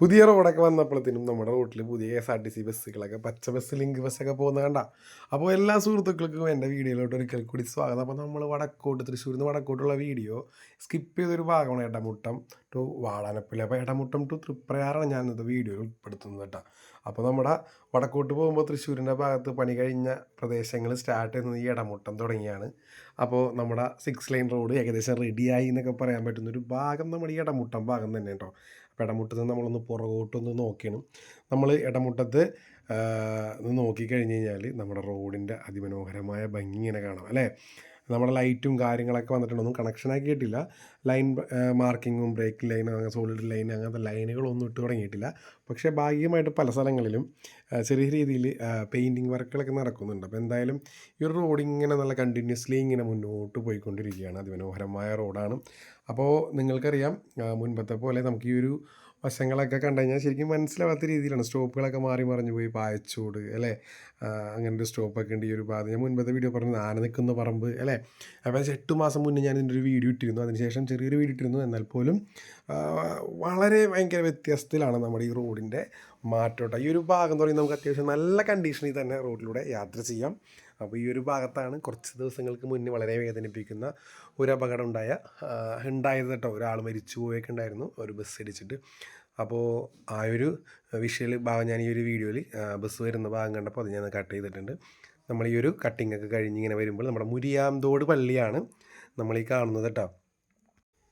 പുതിയ റോഡൊക്കെ വന്നപ്പോഴത്തേനും നമ്മുടെ റോട്ടിൽ പുതിയ K S R T C ബസ്സുകളൊക്കെ പച്ച ബസ് ലിങ്ക് ബസ്സൊക്കെ പോകുന്ന കണ്ട. അപ്പോൾ എല്ലാ സുഹൃത്തുക്കൾക്കും എന്റെ വീഡിയോയിലോട്ട് ഒരിക്കൽ കൂടി സ്വാഗതം. അപ്പോൾ നമ്മൾ വടക്കോട്ട് തൃശ്ശൂരിൽ നിന്ന് വടക്കോട്ടുള്ള വീഡിയോ സ്കിപ്പ് ചെയ്തൊരു ഭാഗമാണ് ഇടമുട്ടം ടു വാടാനപ്പള്ളി അപ്പോൾ ഇടമുട്ടം ടു തൃപ്രയാറാണ് ഇന്നത്തെ വീഡിയോയിൽ ഉൾപ്പെടുത്തുന്നത് കേട്ടോ. അപ്പോൾ നമ്മുടെ വടക്കോട്ട് പോകുമ്പോൾ തൃശ്ശൂരിന്റെ ഭാഗത്ത് പണി കഴിഞ്ഞ പ്രദേശങ്ങൾ സ്റ്റാർട്ട് ചെയ്യുന്നത് ഈ ഇടമുട്ടം തുടങ്ങിയാണ്. അപ്പോൾ നമ്മുടെ സിക്സ് ലൈൻ റോഡ് ഏകദേശം റെഡിയായി എന്നൊക്കെ പറയാൻ പറ്റുന്ന ഒരു ഭാഗം നമ്മുടെ ഈ ഇടമുട്ടം ഭാഗം തന്നെ കേട്ടോ. അപ്പോൾ ഇടമുട്ടത്ത് നിന്ന് നമ്മളൊന്ന് പുറകോട്ടൊന്ന് നോക്കണം. നമ്മൾ ഇടമുട്ടത്ത് നോക്കിക്കഴിഞ്ഞ് കഴിഞ്ഞാൽ നമ്മുടെ റോഡിന്റെ അതിമനോഹരമായ ഭംഗി ഇങ്ങനെ കാണാം അല്ലേ? നമ്മുടെ ലൈറ്റും കാര്യങ്ങളൊക്കെ വന്നിട്ടുണ്ടൊന്നും കണക്ഷൻ ആക്കിയിട്ടില്ല ലൈൻ മാർക്കിങ്ങും ബ്രേക്ക് ലൈൻ അങ്ങനെ സോളിഡ് ലൈൻ അങ്ങനത്തെ ലൈനുകളൊന്നും ഇട്ട് തുടങ്ങിയിട്ടില്ല. പക്ഷേ ഭാഗികമായിട്ട് പല സ്ഥലങ്ങളിലും ചെറിയ രീതിയിൽ പെയിന്റിങ് വർക്കുകളൊക്കെ നടക്കുന്നുണ്ട്. അപ്പോൾ എന്തായാലും ഈ ഒരു റോഡ് ഇങ്ങനെ നല്ല കണ്ടിന്യൂസ്ലി ഇങ്ങനെ മുന്നോട്ട് പോയിക്കൊണ്ടിരിക്കുകയാണ്. അതിമനോഹരമായ റോഡാണ് അപ്പോൾ നിങ്ങൾക്കറിയാം മുൻപത്തെ പോലെ നമുക്ക് ഈ ഒരു വശങ്ങളൊക്കെ കണ്ടു കഴിഞ്ഞാൽ ശരിക്കും മനസ്സിലാവാത്ത രീതിയിലാണ്. സ്റ്റോപ്പുകളൊക്കെ മാറി മറിഞ്ഞു പോയി. പായച്ചൂട് അല്ലേ? അങ്ങനെ ഒരു സ്റ്റോപ്പൊക്കെ ഉണ്ട് ഈ ഒരു ഭാഗത്ത്. ഞാൻ മുൻപത്തെ വീഡിയോ പറഞ്ഞു ആന നിൽക്കുന്ന പറമ്പ് അല്ലേ? അപ്പോൾ എട്ട് മാസം മുന്നേ ഞാൻ ഇതിന്റെ ഒരു വീഡിയോ ഇട്ടിരുന്നു. അതിനുശേഷം ചെറിയൊരു വീഡിയോ ഇട്ടിരുന്നു. എന്നാൽ പോലും വളരെ ഭയങ്കര വ്യത്യാസത്തിലാണ് നമ്മുടെ ഈ റോഡിന്റെ മാറ്റോട്ട ഈ ഒരു ഭാഗം എന്ന് പറയുന്നത് നമുക്ക് അത്യാവശ്യം നല്ല കണ്ടീഷനിൽ തന്നെ റോഡിലൂടെ യാത്ര ചെയ്യാം. അപ്പോൾ ഈ ഒരു ഭാഗത്താണ് കുറച്ച് ദിവസങ്ങൾക്ക് മുന്നേ വളരെ വേദനിപ്പിക്കുന്ന ഒരു അപകടം ഉണ്ടായ ഉണ്ടായത് കേട്ടോ. ഒരാൾ മരിച്ചു പോയൊക്കെ ഉണ്ടായിരുന്നു. ഒരു ബസ് ഇടിച്ചിട്ട്. അപ്പോൾ ആ ഒരു വിഷ്വൽ ഭാഗം ഞാൻ ഈ ഒരു വീഡിയോയിൽ ബസ് വരുന്ന ഭാഗം കണ്ടപ്പോൾ അത് ഞാൻ കട്ട് ചെയ്തിട്ടുണ്ട്. നമ്മൾ ഈ ഒരു കട്ടിങ്ങൊക്കെ കഴിഞ്ഞ് ഇങ്ങനെ വരുമ്പോൾ നമ്മുടെ മുരിയാന്തോട് പള്ളിയാണ് നമ്മൾ ഈ കാണുന്നത് കേട്ടോ.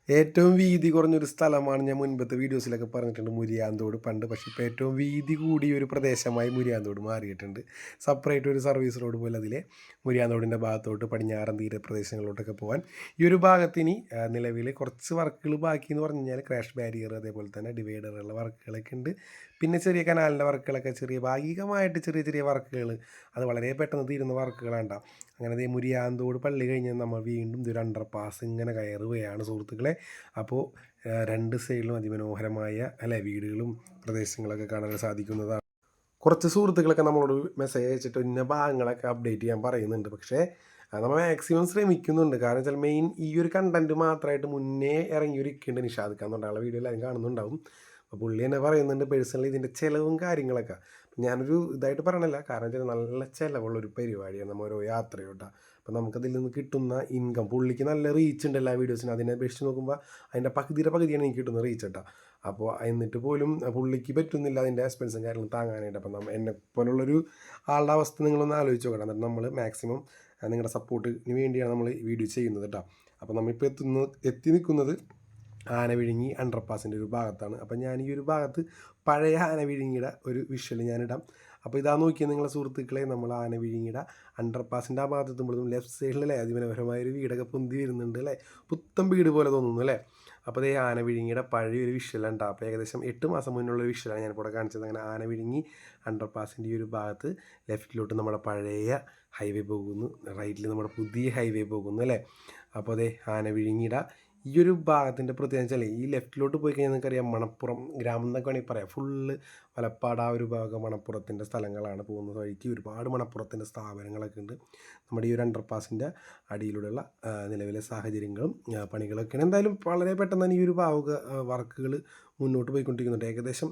ഏറ്റവും വീതി കുറഞ്ഞൊരു സ്ഥലമാണ് ഞാൻ മുൻപത്തെ വീഡിയോസിലൊക്കെ പറഞ്ഞിട്ടുണ്ട് മുരിയാന്തോട് പണ്ട്. പക്ഷേ ഇപ്പോൾ ഏറ്റവും വീതി കൂടിയ ഒരു പ്രദേശമായി മുരിയാന്തോട് മാറിയിട്ടുണ്ട്. സെപ്പറേറ്റ് ഒരു സർവീസ് റോഡ് പോലെ അതിലെ മുരിയാന്തോടിന്റെ ഭാഗത്തോട്ട് പടിഞ്ഞാറൻ തീര പ്രദേശങ്ങളിലോട്ടൊക്കെ പോകാൻ ഈ ഒരു ഭാഗത്തിന് നിലവിൽ കുറച്ച് വർക്കുകൾ ബാക്കി എന്ന് പറഞ്ഞു കഴിഞ്ഞാൽ ക്രാഷ് ബാരിയർ അതേപോലെ തന്നെ ഡിവൈഡറുള്ള വർക്കുകളൊക്കെ ഉണ്ട്. പിന്നെ ചെറിയ കനാലിന്റെ വർക്കുകളൊക്കെ ചെറിയ ഭാഗികമായിട്ട് ചെറിയ ചെറിയ വർക്കുകൾ. അത് വളരെ പെട്ടെന്ന് തീരുന്ന വർക്കുകളാണ്ട അങ്ങനെ ദേ മുരിയാന്തോട് പള്ളി കഴിഞ്ഞ് നമ്മൾ വീണ്ടും ഇതൊരു അണ്ടർ പാസ് ഇങ്ങനെ കയറുകയാണ് സുഹൃത്തുക്കളെ. അപ്പോൾ രണ്ട് സൈഡിലും അതിമനോഹരമായ അല്ലെ വീടുകളും പ്രദേശങ്ങളൊക്കെ കാണാൻ സാധിക്കുന്നതാണ് കുറച്ച് സുഹൃത്തുക്കളൊക്കെ നമ്മളോട് മെസ്സേജ് അയച്ചിട്ട് ഇന്ന ഭാഗങ്ങളൊക്കെ അപ്ഡേറ്റ് ചെയ്യാൻ പറയുന്നുണ്ട്. പക്ഷേ നമ്മൾ മാക്സിമം ശ്രമിക്കുന്നുണ്ട്. കാരണം വെച്ചാൽ മെയിൻ ഈ ഒരു കണ്ടന്റ് മാത്രമായിട്ട് മുന്നേ ഇറങ്ങി ഒരു ഇരിക്കേണ്ട തൊണ്ടാളെ വീഡിയോ എല്ലാവരും കാണുന്നുണ്ടാവും. അപ്പോൾ പുള്ളി തന്നെ പറയുന്നുണ്ട് പേഴ്സണലി ഇതിന്റെ ചിലവും കാര്യങ്ങളൊക്കെ. ഞാനൊരു ഇതായിട്ട് പറയണില്ല. കാരണം വെച്ചാൽ നല്ല ചിലവുള്ളൊരു പരിപാടിയാണ് നമ്മൾ ഓരോ യാത്രയോട്ടാ. അപ്പം നമുക്കതിൽ നിന്ന് കിട്ടുന്ന ഇൻകം പുള്ളിക്ക് നല്ല റീച്ച് ഉണ്ട് എല്ലാ വീഡിയോസിനും അതിനെ അപേക്ഷിച്ച് നോക്കുമ്പോൾ അതിന്റെ പകുതിയുടെ പകുതിയാണ് എനിക്ക് കിട്ടുന്ന റീച്ച് കേട്ടോ. അപ്പോൾ എന്നിട്ട് പോലും പുള്ളിക്ക് പറ്റുന്നില്ല അതിന്റെ എക്സ്പെൻസും കാര്യങ്ങളും താങ്ങാനായിട്ട്. അപ്പം നമ്മ എന്നെ പോലുള്ളൊരു ആളുടെ അവസ്ഥ നിങ്ങളൊന്ന് ആലോചിച്ച് നോക്കണം എന്നിട്ട് നമ്മൾ മാക്സിമം നിങ്ങളുടെ സപ്പോർട്ടിന് വേണ്ടിയാണ് നമ്മൾ വീഡിയോ ചെയ്യുന്നത് കേട്ടോ. അപ്പോൾ നമ്മളിപ്പോൾ എത്തുന്നത് എത്തി നിൽക്കുന്നത് ആനവിഴുങ്ങി അണ്ടർപാസിന്റെ ഒരു ഭാഗത്താണ്. അപ്പം ഞാൻ ഈ ഒരു ഭാഗത്ത് പഴയ ആനവിഴുങ്ങിയുടെ ഒരു വിഷ്വൽ ഞാനിടാം. അപ്പോൾ ഇതാ നോക്കിയാൽ നിങ്ങളെ സുഹൃത്തുക്കളെ നമ്മൾ ആനവിഴുങ്ങിയുടെ അണ്ടർപാസിന്റെ ആ ഭാഗത്ത് എത്തുമ്പോഴും ലെഫ്റ്റ് സൈഡിലല്ലേ അതിമനോഹരമായ ഒരു വീടൊക്കെ പൊന്തി വരുന്നുണ്ട് അല്ലേ? പുത്തൻ വീട് പോലെ തോന്നുന്നു അല്ലേ? അപ്പോൾ അതേ ആനവിഴുങ്ങിയുടെ പഴയൊരു വിഷ്വലുണ്ട് അപ്പോൾ ഏകദേശം എട്ട് മാസം മുന്നുള്ള വിഷ്വലാണ് ഞാനിപ്പോൾ ഇവിടെ കാണിച്ചത്. അങ്ങനെ ആനവിഴുങ്ങി അണ്ടർപാസിന്റെ ഈ ഒരു ഭാഗത്ത് ലെഫ്റ്റിലോട്ട് നമ്മുടെ പഴയ ഹൈവേ പോകുന്നു. റൈറ്റിൽ നമ്മുടെ പുതിയ ഹൈവേ പോകുന്നു അല്ലേ? അപ്പോൾ അതേ ആനവിഴുങ്ങിയുടെ ഈ ഒരു ഭാഗത്തിന്റെ പ്രത്യേകത വെച്ചാൽ ഈ ലെഫ്റ്റിലോട്ട് പോയി കഴിഞ്ഞാൽ നിങ്ങൾക്കറിയാം മണപ്പുറം ഗ്രാമം എന്നൊക്കെ വേണമെങ്കിൽ പറയാം. ഫുള്ള് മലപ്പാട് ആ ഒരു ഭാഗം മണപ്പുറത്തിന്റെ സ്ഥലങ്ങളാണ് പോകുന്നത്. വഴിക്ക് ഒരുപാട് മണപ്പുറത്തിന്റെ സ്ഥാപനങ്ങളൊക്കെ ഉണ്ട്. നമ്മുടെ ഈ ഒരു അണ്ടർപാസിന്റെ അടിയിലൂടെയുള്ള നിലവിലെ സാഹചര്യങ്ങളും പണികളൊക്കെയാണ്. എന്തായാലും വളരെ പെട്ടെന്ന് തന്നെ ഈ ഒരു ഭാഗ വർക്കുകൾ മുന്നോട്ട് പോയിക്കൊണ്ടിരിക്കുന്നുണ്ട്. ഏകദേശം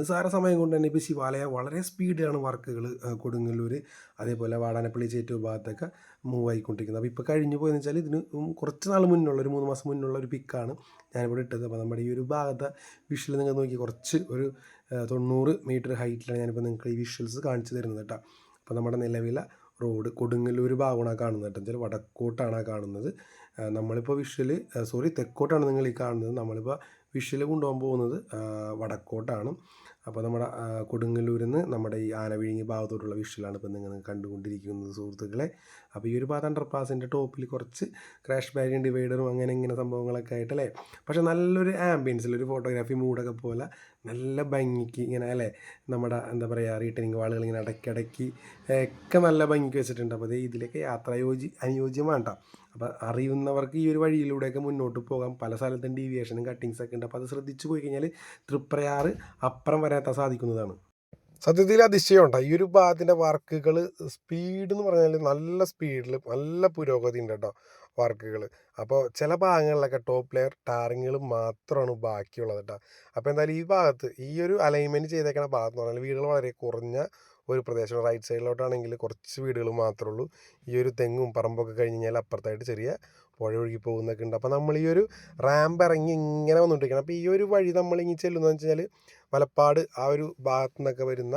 നിസ്സാര സമയം കൊണ്ട് തന്നെ ഇപ്പോൾ ശിവാലയ വളരെ സ്പീഡിലാണ് വർക്കുകൾ കൊടുങ്ങല്ലൂർ അതേപോലെ വാടാനപ്പള്ളി ചേറ്റു ഭാഗത്തൊക്കെ മൂവ് ആയിക്കൊണ്ടിരിക്കുന്നത്. അപ്പോൾ ഇപ്പോൾ കഴിഞ്ഞു പോയെന്ന് വെച്ചാൽ ഇതിന് കുറച്ച് നാൾ മുന്നുള്ള ഒരു മൂന്ന് മാസം മുന്നുള്ള ഒരു പിക്കാണ് ഞാനിവിടെ ഇട്ടത്. അപ്പോൾ നമ്മുടെ ഈ ഒരു ഭാഗത്തെ വിഷ്വൽ നിങ്ങൾ നോക്കി കുറച്ച് ഒരു തൊണ്ണൂറ് മീറ്റർ ഹൈറ്റിലാണ് ഞാനിപ്പോൾ നിങ്ങൾക്ക് ഈ വിഷ്വൽസ് കാണിച്ചു തരുന്നത് കേട്ടോ. അപ്പോൾ നമ്മുടെ നിലവിലെ റോഡ് കൊടുങ്ങല്ലൂർ ഭാഗമാണ് കാണുന്നത് കേട്ടോ. വടക്കോട്ടാണ് കാണുന്നത്. നമ്മളിപ്പോൾ വിഷ്വൽ സോറി തെക്കോട്ടാണ് നിങ്ങൾ ഈ കാണുന്നത്. നമ്മളിപ്പോൾ വിഷ്വൽ കൊണ്ടുപോകാൻ പോകുന്നത് വടക്കോട്ടാണ്. അപ്പോൾ നമ്മുടെ കൊടുങ്ങല്ലൂരിൽ നിന്ന് നമ്മുടെ ഈ ആനവിഴുങ്ങി ഭാഗത്തോട്ടുള്ള വിഷ്വലാണ് ഇപ്പോൾ നിങ്ങൾ കണ്ടുകൊണ്ടിരിക്കുന്നത് സുഹൃത്തുക്കളെ. അപ്പോൾ ഈ ഒരു ഭാഗം അണ്ടർപാസിന്റെ ടോപ്പിൽ കുറച്ച് ക്രാഷ് ബാരിയും ഡിവൈഡറും അങ്ങനെ ഇങ്ങനെ സംഭവങ്ങളൊക്കെ ആയിട്ട് അല്ലേ? പക്ഷേ നല്ലൊരു ആംബിയൻസിൽ ഒരു ഫോട്ടോഗ്രാഫി മൂഡൊക്കെ പോലെ നല്ല ഭംഗിക്ക് ഇങ്ങനെ അല്ലേ? നമ്മുടെ എന്താ പറയുക റീട്ടനിങ് വാളുകൾ ഇങ്ങനെ ഇടയ്ക്കിടയ്ക്ക് ഒക്കെ നല്ല ഭംഗിക്ക് വെച്ചിട്ടുണ്ട്. അപ്പോൾ ഇതിലേക്ക് യാത്രായോജി അനുയോജ്യമാണ് കേട്ടോ അപ്പോൾ അറിയുന്നവർക്ക് ഈ ഒരു വഴിയിലൂടെയൊക്കെ മുന്നോട്ട് പോകാം. പല സ്ഥലത്തും ഡീവിയേഷനും കട്ടിങ്സൊക്കെ ഉണ്ട്. അപ്പോൾ അത് ശ്രദ്ധിച്ചു പോയി കഴിഞ്ഞാൽ തൃപ്രയാറ് അപ്പുറം വരാത്ത സാധിക്കുന്നതാണ്. സത്യത്തിൽ അതിശയം ഉണ്ടോ ഈ ഒരു ഭാഗത്തിന്റെ വർക്കുകൾ സ്പീഡ് എന്ന് പറഞ്ഞാൽ നല്ല സ്പീഡിൽ നല്ല പുരോഗതി ഉണ്ട് കേട്ടോ വർക്കുകൾ അപ്പോൾ ചില ഭാഗങ്ങളിലൊക്കെ ടോപ്പ് ലെയർ ടാറിങ്ങുകൾ മാത്രമാണ് ബാക്കിയുള്ളത് കേട്ടോ. അപ്പോൾ എന്തായാലും ഈ ഭാഗത്ത് ഈ ഒരു അലൈൻമെന്റ് ചെയ്തേക്കുന്ന ഭാഗത്ത് എന്ന് പറഞ്ഞാൽ വീടുകൾ വളരെ കുറഞ്ഞ ഒരു പ്രദേശം റൈറ്റ് സൈഡിലോട്ടാണെങ്കിൽ കുറച്ച് വീടുകൾ മാത്രമേ ഉള്ളൂ ഈ ഒരു തെങ്ങും പറമ്പൊക്കെ കഴിഞ്ഞ് കഴിഞ്ഞാൽ അപ്പുറത്തായിട്ട് ചെറിയ പുഴ ഒഴുകി പോകുന്നൊക്കെ ഉണ്ട്. അപ്പോൾ നമ്മൾ ഈ ഒരു റാമ്പ് ഇറങ്ങി ഇങ്ങനെ വന്നുകൊണ്ടിരിക്കണം അപ്പോൾ ഈ ഒരു വഴി നമ്മൾ ഇങ്ങനെ ചെല്ലുന്നതെന്ന് വെച്ച് കഴിഞ്ഞാൽ മലപ്പാട് ആ ഒരു ഭാഗത്തു നിന്നൊക്കെ വരുന്ന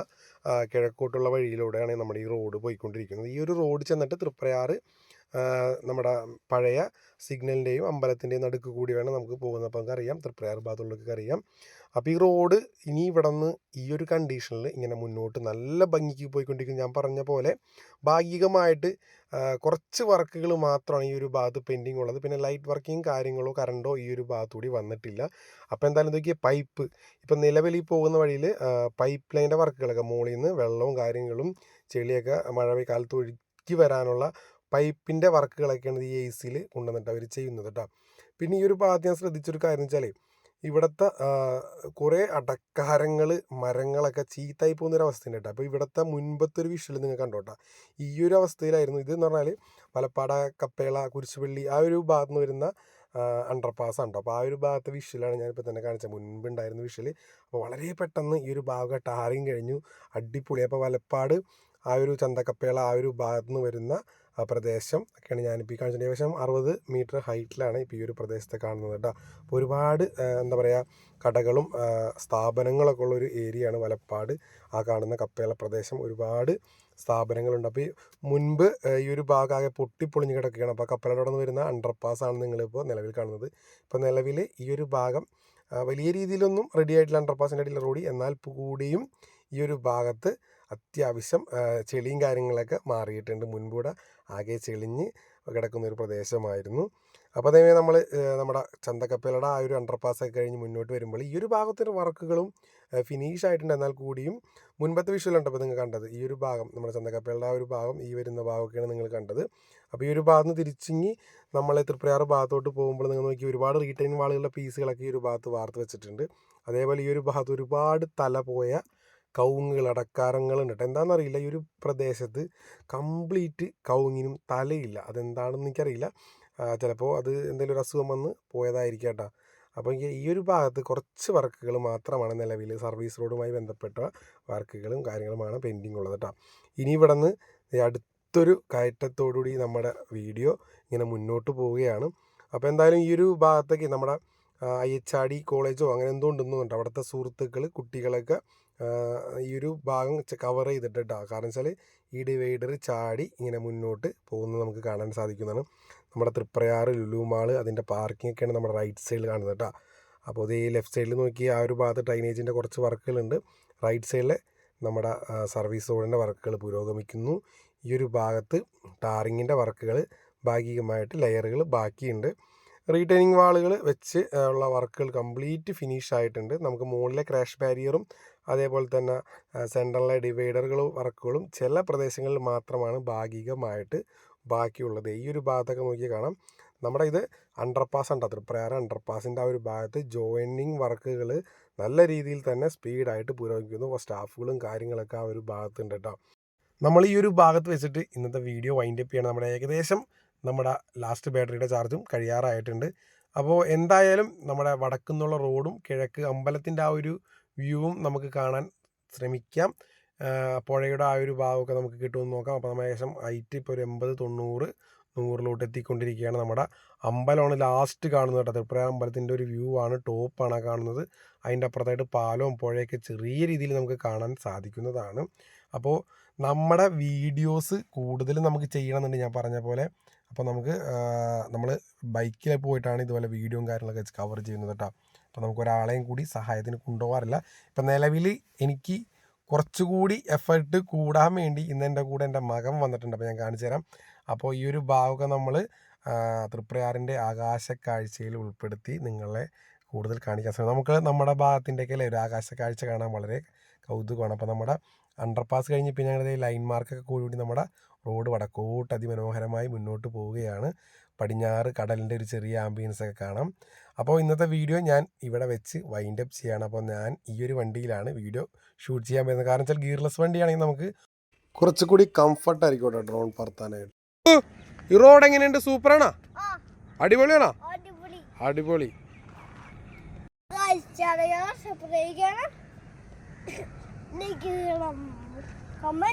കിഴക്കോട്ടുള്ള വഴിയിലൂടെയാണ് നമ്മുടെ ഈ റോഡ് പോയിക്കൊണ്ടിരിക്കുന്നത്. ഈ ഒരു റോഡ് ചെന്നിട്ട് തൃപ്രയാറ് നമ്മുടെ പഴയ സിഗ്നലിന്റെയും അമ്പലത്തിന്റെയും നടുക്ക് കൂടി വേണം നമുക്ക് പോകുന്നത്. അപ്പോൾ നമുക്കറിയാം തൃപ്രയാർ ഭാഗത്തുള്ളവർക്ക് അറിയാം. അപ്പോൾ ഈ റോഡ് ഇനി ഇവിടെ നിന്ന് ഈ ഒരു കണ്ടീഷനിൽ ഇങ്ങനെ മുന്നോട്ട് നല്ല ഭംഗിക്ക് പോയിക്കൊണ്ടിരിക്കും. ഞാൻ പറഞ്ഞ പോലെ ഭാഗികമായിട്ട് കുറച്ച് വർക്കുകൾ മാത്രമാണ് ഈ ഒരു ഭാഗത്ത് പെൻഡിങ് ഉള്ളത്. പിന്നെ ലൈറ്റ് വർക്കിങ് കാര്യങ്ങളോ കറണ്ടോ ഈ ഒരു ഭാഗത്തുകൂടി വന്നിട്ടില്ല. അപ്പോൾ എന്തായാലും നോക്കിയാൽ പൈപ്പ് ഇപ്പം നിലവിൽ ഈ പോകുന്ന വഴിയിൽ പൈപ്പ് ലൈന്റെ വർക്കുകളൊക്കെ മുകളിൽ നിന്ന് വെള്ളവും കാര്യങ്ങളും ചെളിയൊക്കെ മഴ കാലത്ത് ഒഴുക്കി വരാനുള്ള പൈപ്പിന്റെ വർക്കുകളൊക്കെയാണ് ഈ എ സിയിൽ കൊണ്ടുവന്നിട്ട് അവർ ചെയ്യുന്നത് കേട്ടോ പിന്നെ ഈ ഒരു ഭാഗത്ത് ഞാൻ ശ്രദ്ധിച്ചൊരു കാര്യം വെച്ചാൽ ഇവിടുത്തെ കുറേ അടക്കാരങ്ങൾ മരങ്ങളൊക്കെ ചീത്തായി പോകുന്ന ഒരു അവസ്ഥയുണ്ട് കേട്ടോ അപ്പോൾ ഇവിടുത്തെ മുൻപത്തെ ഒരു വിഷ്വൽ നിങ്ങൾ കണ്ടോട്ടാ ഈ ഒരു അവസ്ഥയിലായിരുന്നു. ഇതെന്ന് പറഞ്ഞാൽ മലപ്പാട കപ്പേള കുരിശുപള്ളി ആ ഒരു ഭാഗത്ത് നിന്ന് വരുന്ന അണ്ടർ പാസ് ഉണ്ടോ അപ്പോൾ ആ ഒരു ഭാഗത്തെ വിഷ്വലാണ് ഞാനിപ്പോൾ തന്നെ കാണിച്ചത്. മുൻപുണ്ടായിരുന്ന വിഷ്വൽ അപ്പോൾ വളരെ പെട്ടെന്ന് ഈ ഒരു ഭാഗം ടാറിങ് കഴിഞ്ഞു. അടിപൊളി. അപ്പോൾ വലപ്പാട് ആ ഒരു ചന്തക്കപ്പേള ആ ഒരു ഭാഗത്തു നിന്ന് വരുന്ന ആ പ്രദേശം ഒക്കെയാണ് ഞാനിപ്പോൾ ഈ കാണിച്ചത്. ഏകദേശം അറുപത് മീറ്റർ ഹൈറ്റിലാണ് ഇപ്പോൾ ഈ ഒരു പ്രദേശത്തെ കാണുന്നത് കേട്ടോ. അപ്പോൾ ഒരുപാട് എന്താ പറയുക കടകളും സ്ഥാപനങ്ങളൊക്കെ ഉള്ള ഒരു ഏരിയയാണ് വലപ്പാട്. ആ കാണുന്ന കപ്പേള പ്രദേശം ഒരുപാട് സ്ഥാപനങ്ങളുണ്ട്. അപ്പോൾ ഈ മുൻപ് ഈ ഒരു ഭാഗം ആകെ പൊട്ടിപ്പൊളിഞ്ഞ് കിടക്കുകയാണ്. അപ്പോൾ കപ്പലയുടെ നിന്ന് വരുന്ന അണ്ടർ പാസ്സാണ് നിങ്ങളിപ്പോൾ നിലവിൽ കാണുന്നത്. ഇപ്പോൾ നിലവിൽ ഈ ഒരു ഭാഗം വലിയ രീതിയിലൊന്നും റെഡി ആയിട്ടില്ല അണ്ടർപാസിന്റെ അടിയിൽ റോഡി എന്നാൽ കൂടിയും ഈ ഒരു ഭാഗത്ത് അത്യാവശ്യം ചെളിയും കാര്യങ്ങളൊക്കെ മാറിയിട്ടുണ്ട്. മുൻപൂടെ ആകെ ചെളിഞ്ഞ് കിടക്കുന്ന ഒരു പ്രദേശമായിരുന്നു. അപ്പോൾ അതേ നമ്മൾ നമ്മുടെ ചന്തക്കപ്പലയുടെ ആ ഒരു അണ്ടർ പാസ്സൊക്കെ കഴിഞ്ഞ് മുന്നോട്ട് വരുമ്പോൾ ഈ ഒരു ഭാഗത്തിന്റെ വർക്കുകളും ഫിനിഷ് ആയിട്ടുണ്ട്. എന്നാൽ കൂടിയും മുൻപത്തെ വിഷ്വലുണ്ട് അപ്പോൾ നിങ്ങൾ കണ്ടത് ഈ ഒരു ഭാഗം നമ്മുടെ ചന്തക്കപ്പലയുടെ ആ ഒരു ഭാഗം ഈ വരുന്ന ഭാഗമൊക്കെയാണ് നിങ്ങൾ കണ്ടത്. അപ്പോൾ ഈ ഒരു ഭാഗത്ത് നിന്ന് തിരിച്ചിങ്ങി നമ്മൾ തൃപ്രയാറ് ഭാഗത്തോട്ട് പോകുമ്പോൾ നിങ്ങൾ നോക്കി ഒരുപാട് റീറ്റൈൻ വാളുകളുടെ പീസുകളൊക്കെ ഈ ഒരു ഭാഗത്ത് വാർത്ത് വെച്ചിട്ടുണ്ട്. അതേപോലെ ഈ ഒരു ഭാഗത്ത് ഒരുപാട് തല പോയ കവുങ്ങുകൾ അടക്കാരങ്ങളുണ്ട് കേട്ടോ. എന്താണെന്നറിയില്ല ഈ ഒരു പ്രദേശത്ത് കംപ്ലീറ്റ് കവുങ്ങിനും തലയില്ല. അതെന്താണെന്ന് എനിക്കറിയില്ല. ചിലപ്പോൾ അത് എന്തെങ്കിലും ഒരു അസുഖം വന്ന് പോയതായിരിക്കാം കേട്ടോ. അപ്പോൾ എനിക്ക് ഈ ഒരു ഭാഗത്ത് കുറച്ച് വർക്കുകൾ മാത്രമാണ് നിലവിൽ സർവീസ് റോഡുമായി ബന്ധപ്പെട്ട വർക്കുകളും കാര്യങ്ങളുമാണ് പെൻഡിങ് ഉള്ളത് കേട്ടോ. ഇനി ഇവിടെ നിന്ന് അടുത്തൊരു കയറ്റത്തോടുകൂടി നമ്മുടെ വീഡിയോ ഇങ്ങനെ മുന്നോട്ട് പോവുകയാണ്. അപ്പോൾ എന്തായാലും ഈ ഒരു ഭാഗത്തേക്ക് നമ്മുടെ ഐ എച്ച് ആർ ഡി കോളേജോ അങ്ങനെ എന്തോ ഉണ്ടെന്നുണ്ട് അവിടുത്തെ സുഹൃത്തുക്കൾ കുട്ടികളൊക്കെ ഈ ഒരു ഭാഗം കവർ ചെയ്തിട്ട് കേട്ടോ കാരണം വെച്ചാൽ ഈ ഡിവൈഡർ ചാടി ഇങ്ങനെ മുന്നോട്ട് പോകുന്നത് നമുക്ക് കാണാൻ സാധിക്കുന്നതാണ്. നമ്മുടെ തൃപ്രയാറ് ലുലു അതിന്റെ പാർക്കിംഗ് ഒക്കെയാണ് നമ്മുടെ റൈറ്റ് സൈഡിൽ കാണുന്നത് കേട്ടോ അപ്പോൾ ഈ ലെഫ്റ്റ് സൈഡിൽ നോക്കി ആ ഒരു ഭാഗത്ത് ഡ്രൈനേജിന്റെ കുറച്ച് വർക്കുകളുണ്ട് റൈറ്റ് സൈഡിലെ നമ്മുടെ സർവീസ് റോഡിന്റെ വർക്കുകൾ പുരോഗമിക്കുന്നു. ഈ ഒരു ഭാഗത്ത് ടാറിങ്ങിന്റെ വർക്കുകൾ ഭാഗികമായിട്ട് ലെയറുകൾ ബാക്കിയുണ്ട്. റീറ്റൈനിങ് വാളുകൾ വെച്ച് ഉള്ള വർക്കുകൾ കംപ്ലീറ്റ് ഫിനിഷ് ആയിട്ടുണ്ട്. നമുക്ക് മുകളിലെ ക്രാഷ് ബാരിയറും അതേപോലെ തന്നെ സെന്ററിലെ ഡിവൈഡറുകളും വർക്കുകളും ചില പ്രദേശങ്ങളിൽ മാത്രമാണ് ഭാഗികമായിട്ട് ബാക്കിയുള്ളത്. ഈ ഒരു ഭാഗത്തൊക്കെ നോക്കി കാണാം. നമ്മുടെ ഇത് അണ്ടർപാസ് ഉണ്ട്. തൃപ്രയാർ അണ്ടർപാസിന്റെ ആ ഒരു ഭാഗത്ത് ജോയിനിങ് വർക്കുകൾ നല്ല രീതിയിൽ തന്നെ സ്പീഡായിട്ട് പുരോഗമിക്കുന്നു. സ്റ്റാഫുകളും കാര്യങ്ങളൊക്കെ ആ ഒരു ഭാഗത്തുണ്ട് കേട്ടോ. നമ്മൾ ഈ ഒരു ഭാഗത്ത് വെച്ചിട്ട് ഇന്നത്തെ വീഡിയോ വൈൻഡപ്പ് ചെയ്യണം. നമ്മുടെ ഏകദേശം നമ്മുടെ ലാസ്റ്റ് ബാറ്ററിയുടെ ചാർജും കഴിയാറായിട്ടുണ്ട്. അപ്പോൾ എന്തായാലും നമ്മുടെ വടക്കുന്നുള്ള റോഡും കിഴക്ക് അമ്പലത്തിന്റെ ആ ഒരു വ്യൂവും നമുക്ക് കാണാൻ ശ്രമിക്കാം. പുഴയുടെ ആ ഒരു ഭാഗമൊക്കെ നമുക്ക് കിട്ടുമെന്ന് നോക്കാം. അപ്പോൾ നമ്മൾ ഏകദേശം ഹൈറ്റ് ഇപ്പോൾ ഒരു എൺപത് തൊണ്ണൂറ് നൂറിലോട്ട് എത്തിക്കൊണ്ടിരിക്കുകയാണ് നമ്മുടെ അമ്പലമാണ് ലാസ്റ്റ് കാണുന്നത് കേട്ടോ. തൃപ്പുര അമ്പലത്തിന്റെ ഒരു വ്യൂ ആണ് ടോപ്പാണ് കാണുന്നത്. അതിന്റെ അപ്പുറത്തായിട്ട് പാലവും പുഴയൊക്കെ ചെറിയ രീതിയിൽ നമുക്ക് കാണാൻ സാധിക്കുന്നതാണ്. അപ്പോൾ നമ്മുടെ വീഡിയോസ് കൂടുതലും നമുക്ക് ചെയ്യണമെന്നുണ്ട് ഞാൻ പറഞ്ഞ പോലെ. അപ്പോൾ നമുക്ക് നമ്മൾ ബൈക്കിൽ പോയിട്ടാണ് ഇതുപോലെ വീഡിയോയും കാര്യങ്ങളൊക്കെ കവർ ചെയ്യുന്നത് കേട്ടോ അപ്പോൾ നമുക്ക് ഒരാളെയും കൂടി സഹായത്തിന് കൊണ്ടുപോകാറില്ല. ഇപ്പം നിലവിൽ എനിക്ക് കുറച്ചുകൂടി എഫേർട്ട് കൂടാൻ വേണ്ടി ഇന്ന് എന്റെ കൂടെ എന്റെ മകൻ വന്നിട്ടുണ്ട്. അപ്പോൾ ഞാൻ കാണിച്ചു തരാം. അപ്പോൾ ഈ ഒരു ഭാഗമൊക്കെ നമ്മൾ തൃപ്രയാറിന്റെ ആകാശ കാഴ്ചയിൽ ഉൾപ്പെടുത്തി നിങ്ങളെ കൂടുതൽ കാണിക്കാൻ ശ്രമിക്കും. നമുക്ക് നമ്മുടെ ഭാഗത്തിന്റെയൊക്കെ അല്ലേ ഒരു ആകാശ കാഴ്ച കാണാൻ വളരെ കൗതുകമാണ്. അപ്പോൾ നമ്മുടെ അണ്ടർപാസ് കഴിഞ്ഞ് പിന്നെ ഞങ്ങളുടെ ലൈൻ മാർക്കൊക്കെ കൂടി നമ്മുടെ റോഡ് വടക്കോട്ട് അതിമനോഹരമായി മുന്നോട്ട് പോവുകയാണ്. പടിഞ്ഞാറ് കടലിന്റെ ഒരു ചെറിയ ആംബിയൻസ് ഒക്കെ കാണാം. അപ്പോൾ ഇന്നത്തെ വീഡിയോ ഞാൻ ഇവിടെ വെച്ച് വൈൻഡ് അപ്പ് ചെയ്യാണ്. അപ്പോൾ ഞാൻ ഈ ഒരു വണ്ടിയിലാണ് വീഡിയോ ഷൂട്ട് ചെയ്യാൻ പറ്റുന്നത് കാരണം വെച്ചാൽ ഗിയർലെസ് വണ്ടിയാണെങ്കിൽ നമുക്ക് കുറച്ചുകൂടി കംഫർട്ട് ആയിരിക്കും കേട്ടോ ഡ്രോൺ പറത്താനായിട്ട്. ഈ റോഡ് എങ്ങനെയുണ്ട്? സൂപ്പറാണോ അടിപൊളിയാണോ? അടിപൊളി. സബ്സ്ക്രൈബ്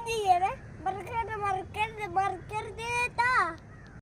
ചെയ്യണം. മറക്കരുത് മറക്കരുത് മറക്കരുത് കേട്ടാ